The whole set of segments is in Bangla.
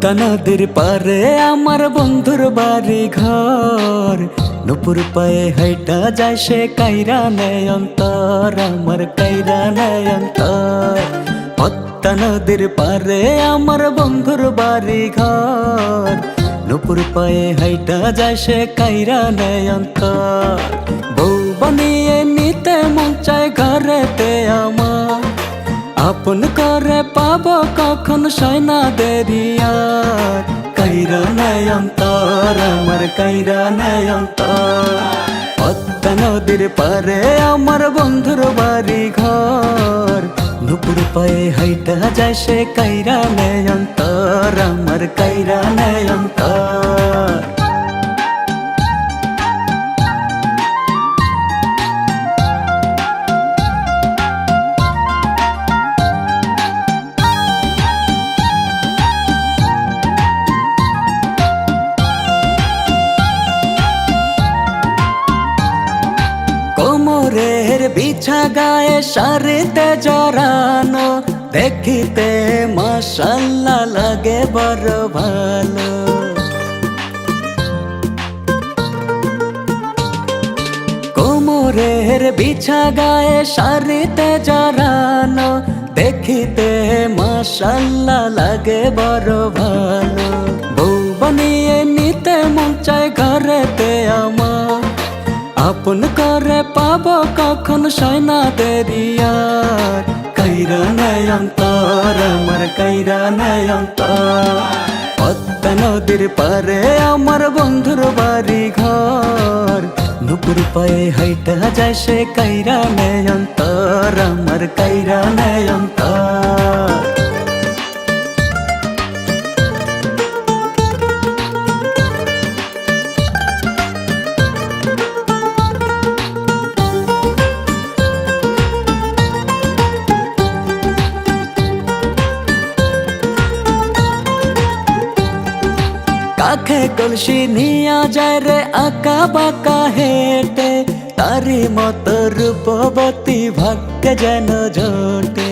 পদ্মা নদীর পারে আমার বন্ধুর বাড়ি ঘর নুপুর পায়ে হাইটা যায় সে কাইরা নেয় আমার কাইরা নেয় পদ্মা নদীর পারে আমার বন্ধুর বাড়ি ঘর নুপুর পায়ে হাইটা যায় সে কাইরা নেয় অন্তর। বউ বানিয়ে নিতে মন চায় ঘরেতে আমার। আপন করে পাব কখন সয়না দেরিয়ার কাইরা নয়ন্তর পদ্মা নদীর পারে আমার বন্ধুর বাড়ি ঘর নুপুর পায়ে হাইটা যায় সে কাইরা নয়ন্তর বিছা গায়ে সারিতে জড়ানো, দেখিতে মাসাল্লা লাগে বড় ভালো। কোমরের বিছা গায়ে সারিতে জড়ানো, দেখিতে মাসাল্লা লাগে বড় ভালো। বউ বানিয়ে নিতে মন চায় ঘরেতে আপন করে পাব কখন সয়না দেরিয়ার। কাইরা নয়ন্তর আমার কাইরা নয়ন্তর পদ্মা নদীর পারে আমার বন্ধুর বাড়ি ঘর নুপুর পায়ে হাইটা যায় সে কাইরা নয়ন্তর আমার কাইরা নয়ন্তর কাখে কলসি নিয়া যায় রে, আঁকা বাঁকা হেঁটে। তারি মতো রূপবতী ভাগ্য যেন ঝোটে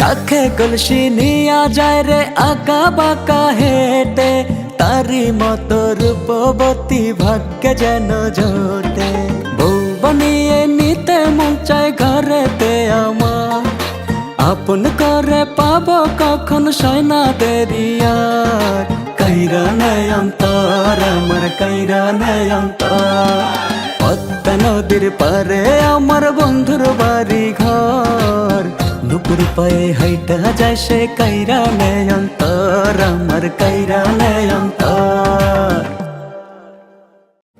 কাখে কলসি নিয়া যায় রে, আঁকা বাঁকা হেঁটে। তারি মতো রূপবতী ভাগ্য যেন ঝোটে বউ বানিয়ে নিতে মন চায় ঘরেতে আমার। আপন করে পাব কখন সয়না দেরিয়ার কাইরা নয়ন্তর আমার কাইরা নয়ন্তর পদ্মা নদীর পারে আমার বন্ধুর বাড়ি ঘর দুপুর পায়ে হাইটা যায় সে কাইরা নয়ন্তর আমার কাইরা নয়ন্তর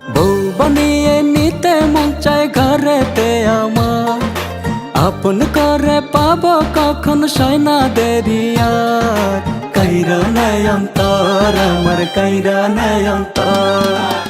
বউ বানিয়ে নিতে মন চায় ঘরেতে আমার। আপন করে পাব কখন সয়না দেরিয়া কাইরা নয়ন্তর আমার কাইরা নয়ন্তর